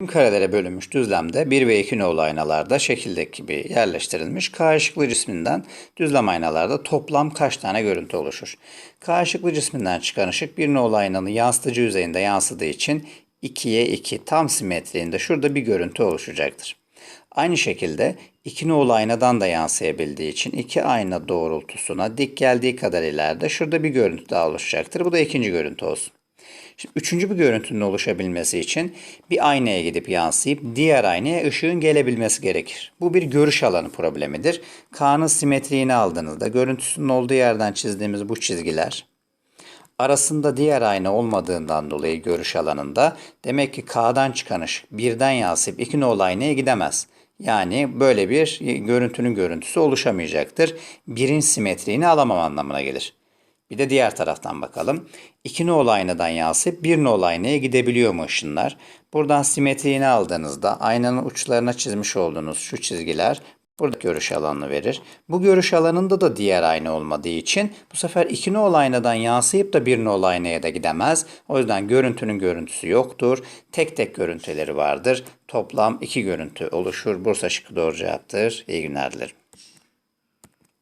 Tüm karelere bölünmüş düzlemde 1 ve 2 nolu aynalarda şekildeki gibi yerleştirilmiş K ışıklı cisminden düzlem aynalarda toplam kaç tane görüntü oluşur? K ışıklı cisminden çıkan ışık 1 nolu aynanın yansıtıcı yüzeyinde yansıdığı için 2'ye 2 tam simetriğinde şurada bir görüntü oluşacaktır. Aynı şekilde iki nolu aynadan da yansıyabildiği için iki ayna doğrultusuna dik geldiği kadar ileride şurada bir görüntü daha oluşacaktır. Bu da ikinci görüntü olsun. Şimdi üçüncü bir görüntünün oluşabilmesi için bir aynaya gidip yansıyıp diğer aynaya ışığın gelebilmesi gerekir. Bu bir görüş alanı problemidir. K'nın simetriğini aldığınızda görüntüsünün olduğu yerden çizdiğimiz bu çizgiler arasında diğer ayna olmadığından dolayı görüş alanında demek ki K'dan çıkan ışık birden yansıyıp iki nolu aynaya gidemez. Yani böyle bir görüntünün görüntüsü oluşamayacaktır. Birin simetriğini alamam anlamına gelir. Bir de diğer taraftan bakalım. 2 nolu aynadan yansıyıp 1 nolu aynaya gidebiliyor mu ışınlar? Buradan simetriğini aldığınızda aynanın uçlarına çizmiş olduğunuz şu çizgiler burada görüş alanını verir. Bu görüş alanında da diğer ayna olmadığı için bu sefer 2 nolu aynadan yansıyıp da 1 nolu aynaya da gidemez. O yüzden görüntünün görüntüsü yoktur. Tek tek görüntüleri vardır. Toplam 2 görüntü oluşur. Bursa şıkkı doğru cevaptır. İyi günler dilerim.